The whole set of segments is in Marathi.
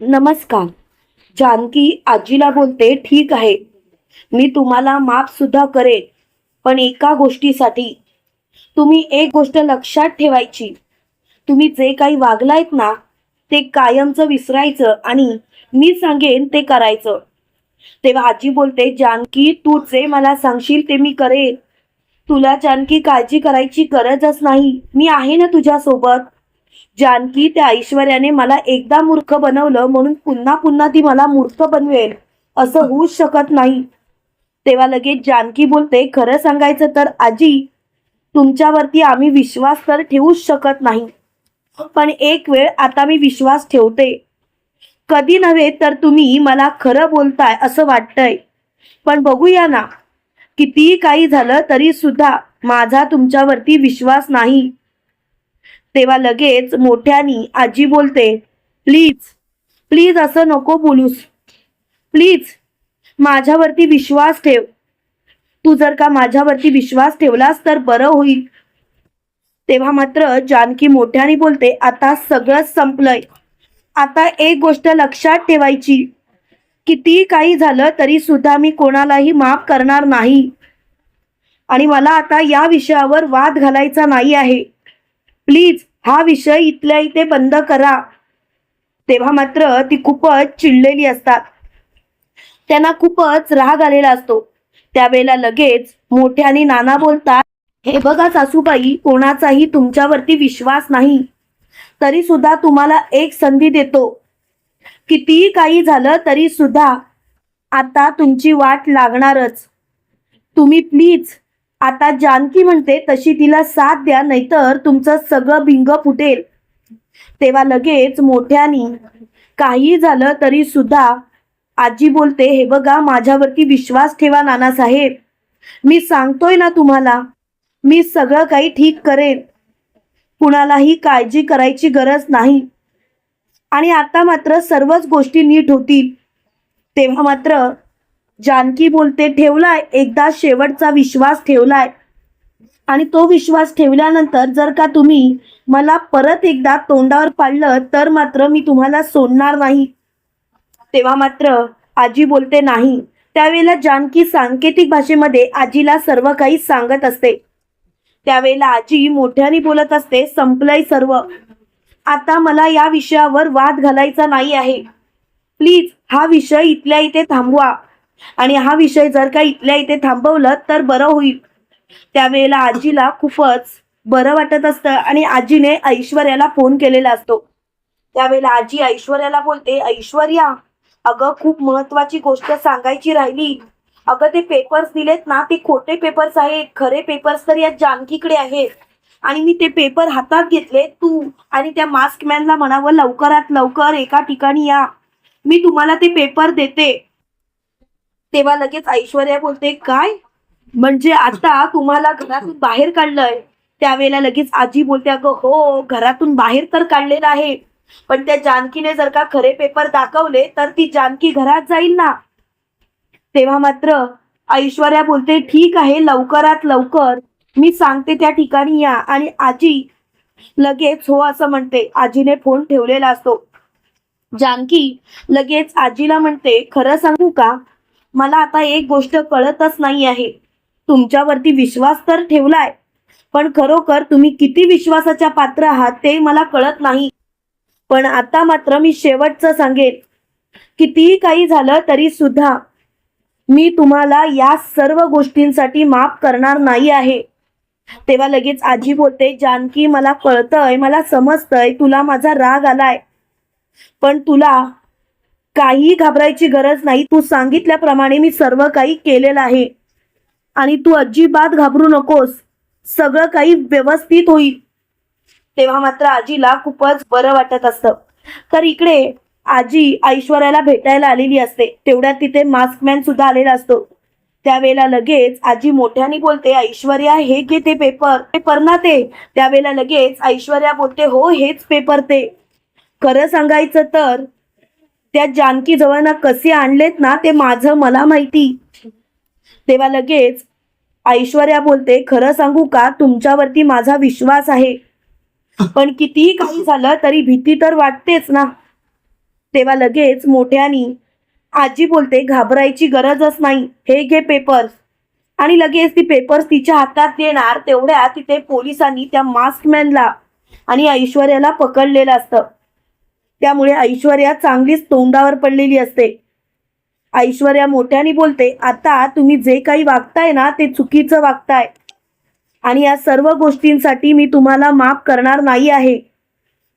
नमस्कार. जानकी आजीला बोलते ठीक आहे. मी तुम्हाला माफ सुद्धा करेन पण एका गोष्टीसाठी. तुम्ही एक गोष्ट लक्षात ठेवायची. तुम्ही जे काही वागलायत ना ते कायमचं विसरायचं आणि मी सांगेन ते करायचं. तेव्हा आजी बोलते जानकी तू जे मला सांगशील ते मी करेन. तुला जानकी काळजी करायची गरजच नाही. मी आहे ना तुझ्यासोबत. जानकी त्या ऐश्वर्याने मला एकदा मूर्ख बनवलं म्हणून पुन्हा पुन्हा ती मला मूर्ख बनवेल. असं होऊच शकत नाही. तेव्हा लगेच जानकी बोलते खरं सांगायचं तर आजी तुमच्यावरती आम्ही विश्वास तर ठेवूच शकत नाही. पण एक वेळ आता मी विश्वास ठेवते. कधी नव्हे तर तुम्ही मला खरं बोलताय असं वाटतंय. पण बघूया ना. कितीही काही झालं तरी सुद्धा माझा तुमच्यावरती विश्वास नाही. तेव्हा लगेच मोठ्यानी आजी बोलते प्लीज प्लीज असं नको बोलूस. प्लीज माझ्यावरती विश्वास ठेव. तू जर का माझ्यावरती विश्वास ठेवलास तर बरं होईल. तेव्हा मात्र जानकी मोठ्याने बोलते आता सगळंच संपलंय. आता एक गोष्ट लक्षात ठेवायची. किती काही झालं तरी सुद्धा मी कोणालाही माफ करणार नाही. आणि मला आता या विषयावर वाद घालायचा नाही आहे. प्लीज हा विषय इथल्या इथे बंद करा. तेव्हा मात्र ती खूपच चिडलेली असतात. त्यांना खूपच राग आलेला असतो. त्यावेळेला लगेच मोठ्याने नाना बोलतात हे बघा सासूबाई कोणाचाही तुमच्यावरती विश्वास नाही. तरी सुद्धा तुम्हाला एक संधी देतो. कितीही काही झालं तरी सुद्धा आता तुमची वाट लागणारच. तुम्ही प्लीज आता जानकी म्हणते तशी तिला साथ द्या नाहीतर तुमचं सगळं भिंग फुटेल. तेव्हा लगेच मोठ्यानी काही झालं तरी सुद्धा आजी बोलते हे बघा माझ्यावरती विश्वास ठेवा नानासाहेब मी सांगतोय ना तुम्हाला मी सगळं काही ठीक करेन. कुणालाही काळजी करायची गरज नाही. आणि आता मात्र सर्वच गोष्टी नीट होतील. तेव्हा मात्र जानकी बोलते ठेवलाय एकदा शेवटचा विश्वास ठेवलाय. आणि तो विश्वास ठेवल्यानंतर जर का तुम्ही मला परत एकदा तोंडावर पाडलं तर मात्र मी तुम्हाला सोडणार नाही. तेव्हा मात्र आजी बोलते नाही. त्यावेळेला जानकी सांकेतिक भाषेमध्ये आजीला सर्व काही सांगत असते. त्यावेळेला आजी मोठ्याने बोलत असते संपलंय सर्व. आता मला या विषयावर वाद घालायचा नाही आहे. प्लीज हा विषय इथल्या इथे थांबवा. आणि हा विषय जर का इथल्या इथे थांबवलं तर बरं होईल. त्यावेळेला आजीला खूपच बरं वाटत असतं आणि आजीने ऐश्वर्याला फोन केलेला असतो. त्यावेळेला आजी ऐश्वर्याला बोलते ऐश्वर्या अगं खूप महत्वाची गोष्ट सांगायची राहिली. अगं ते पेपर्स दिलेत ना ते खोटे पेपर्स आहेत खरे पेपर्स तर या जानकीकडे आहेत. आणि मी ते पेपर हातात घेतले तू आणि त्या मास्क मॅनला म्हणावं लवकरात लवकर एका ठिकाणी या. मी तुम्हाला ते पेपर देते. तेव्हा लगेच ऐश्वर्या बोलते काय? म्हणजे आता तुम्हाला घरातून बाहेर काढलंय. त्यावेळेला लगेच आजी बोलते अगं हो घरातून बाहेर तर काढलेलं आहे. पण त्या जानकीने जर का खरे पेपर दाखवले तर ती जानकी घरात जाईल ना. तेव्हा मात्र ऐश्वर्या बोलते ठीक आहे लवकरात लवकर. मी सांगते त्या ठिकाणी या. आणि आजी लगेच हो असं म्हणते. आजीने फोन ठेवलेला असतो. जानकी लगेच आजीला म्हणते खरं सांगू का? मला आता एक गोष्ट कळतच नाही आहे. तुमच्यावरती विश्वास तर ठेवलाय पण खरोखर तुम्ही किती विश्वासाच्या पात्र आहात ते मला कळत नाही. पण आता मात्र मी शेवटचं सांगेन. कितीही काही झालं तरी सुद्धा मी तुम्हाला या सर्व गोष्टींसाठी माफ करणार नाही आहे. तेव्हा लगेच आजी बोलते जानकी मला कळतंय मला समजतंय तुला माझा राग आलाय. पण तुला काही घाबरायची गरज नाही. तू सांगितल्याप्रमाणे मी सर्व काही केलेलं आहे. आणि तू अजिबात घाबरू नकोस. सगळं काही व्यवस्थित होईल. तेव्हा मात्र आजीला खूपच बरं वाटत असतं. तर इकडे आजी ऐश्वर्याला भेटायला आलेली असते. तेवढ्यात तिथे मास्कमॅन सुद्धा आलेला असतो. त्यावेळेला लगेच आजी मोठ्याने बोलते ऐश्वर्या हे घे ते पेपर पेपर ना ते. त्यावेळेला लगेच ऐश्वर्या बोलते हो हेच पेपर ते. खरं सांगायचं तर त्या जानकी जवळ कसे आणलेत ना ते माझं मला माहिती. तेव्हा लगेच ऐश्वर्या बोलते खरं सांगू का तुमच्यावरती माझा विश्वास आहे. पण कितीही काही झालं तरी भीती तर वाटतेच ना. तेव्हा लगेच मोठ्यानी आजी बोलते घाबरायची गरजच नाही. हे घे पेपर्स आणि लगेच ती पेपर्स तिच्या हातात देणार तेवढ्या तिथे पोलिसांनी त्या मास्कमॅनला आणि ऐश्वर्याला पकडलेलं असतं. त्यामुळे ऐश्वर्या चांगलीच तोंडावर पडलेली असते. ऐश्वर्या मोठ्याने बोलते आता तुम्ही जे काही वागताय ना ते चुकीचं वागताय. आणि या सर्व गोष्टींसाठी मी तुम्हाला माफ करणार नाही आहे.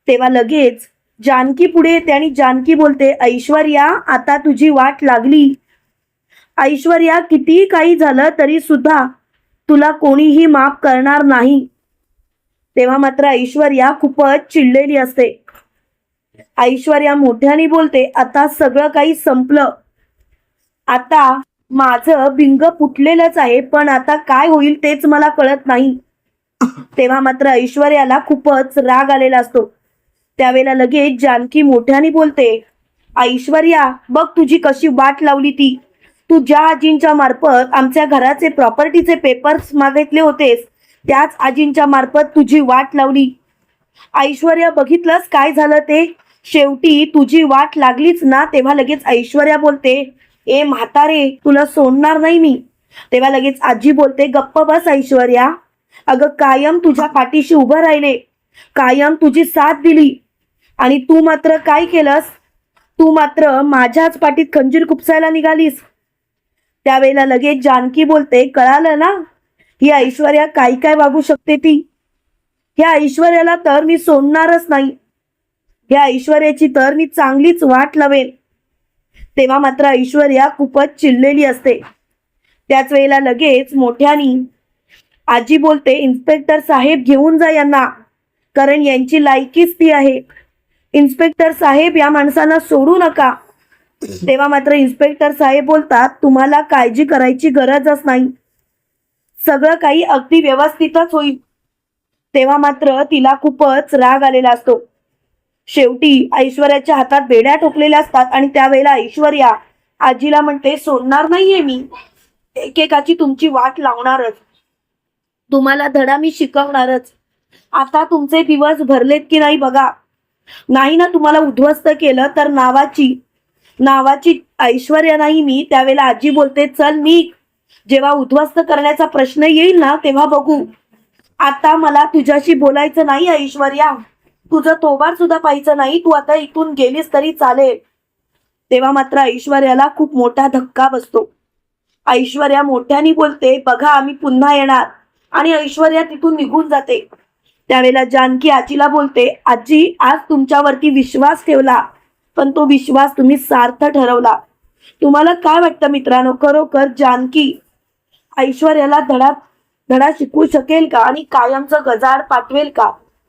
तेव्हा लगेच जानकी पुढे येते आणि जानकी बोलते ऐश्वर्या आता तुझी वाट लागली. ऐश्वर्या कितीही काही झालं तरी सुद्धा तुला कोणीही माफ करणार नाही. तेव्हा मात्र ऐश्वर्या खूपच चिडलेली असते. ऐश्वर्या मोठ्याने बोलते आता सगळं काही संपलं. आता माझं भिंग फुटलेलंच आहे पण आता काय होईल तेच मला कळत नाही. तेव्हा मात्र ऐश्वर्याला खूपच राग आलेला असतो. त्यावेळेला लगेच जानकी मोठ्याने बोलते ऐश्वर्या बघ तुझी कशी वाट लावली ती. तू ज्या आजींच्या मार्फत आमच्या घराचे प्रॉपर्टीचे पेपर्स मागितले होतेस त्याच आजींच्या मार्फत तुझी वाट लावली. ऐश्वर्या बघितलंस काय झालं ते? शेवटी तुझी वाट लागलीच ना तेव्हा लगेच ऐश्वर्या बोलते ए म्हातारे तुला सोडणार नाही मी. तेव्हा लगेच आजी बोलते गप्प बस ऐश्वर्या. अगं कायम तुझ्या पाठीशी उभं राहिले. कायम तुझी साथ दिली. आणि तू मात्र काय केलंस? तू मात्र माझ्याच पाठीत खंजीर खुपसायला निघालीस. त्यावेळेला लगेच जानकी बोलते कळालं ना? ही ऐश्वर्या काय काय वागू शकते ती? ह्या ऐश्वर्याला तर मी सोडणारच नाही. ह्या ऐश्वर्याची तर मी चांगलीच वाट लावेल तेव्हा मात्र ऐश्वर्या खूपच चिडलेली असते. त्याच वेळेला लगेच मोठ्यानी आजी बोलते इन्स्पेक्टर साहेब घेऊन जा यांना कारण यांची लायकीच ती आहे. इन्स्पेक्टर साहेब या माणसांना सोडू नका. तेव्हा मात्र इन्स्पेक्टर साहेब बोलतात तुम्हाला काळजी करायची गरजच नाही. सगळं काही अगदी व्यवस्थितच होईल. तेव्हा मात्र तिला खूपच राग आलेला असतो. शेवटी ऐश्वर्याच्या हातात बेड्या ठोकलेल्या असतात आणि त्यावेळेला ऐश्वर्या आजीला म्हणते सोडणार नाहीये मी. एकेकाची तुमची वाट लावणारच. तुम्हाला धडा मी शिकवणारच. आता तुमचे दिवस भरलेत की नाही बघा. नाही ना तुम्हाला उद्ध्वस्त केलं तर नावाची नावाची ऐश्वर्या नाही मी. त्यावेळेला आजी बोलते चल मी जेव्हा उद्ध्वस्त करण्याचा प्रश्न येईल ना तेव्हा बघू. आता मला तुझ्याशी बोलायचं नाही ऐश्वर्या. तुझं तोबार सुद्धा पाहायचं नाही. तू आता इथून गेलीस तरी चालेल. तेव्हा मात्र ऐश्वर्याला खूप मोठा धक्का बसतो. ऐश्वर्या मोठ्याने बोलते बघा आम्ही पुन्हा येणार. आणि ऐश्वर्या तिथून निघून जाते. त्यावेळेला जानकी आजीला बोलते आजी आज तुमच्यावरती विश्वास ठेवला पण तो विश्वास तुम्ही सार्थ ठरवला. तुम्हाला काय वाटतं मित्रांनो? खरोखर जानकी ऐश्वर्याला धडा धडा शिकवू शकेल का? आणि कायमचं गजाड पाठवेल का?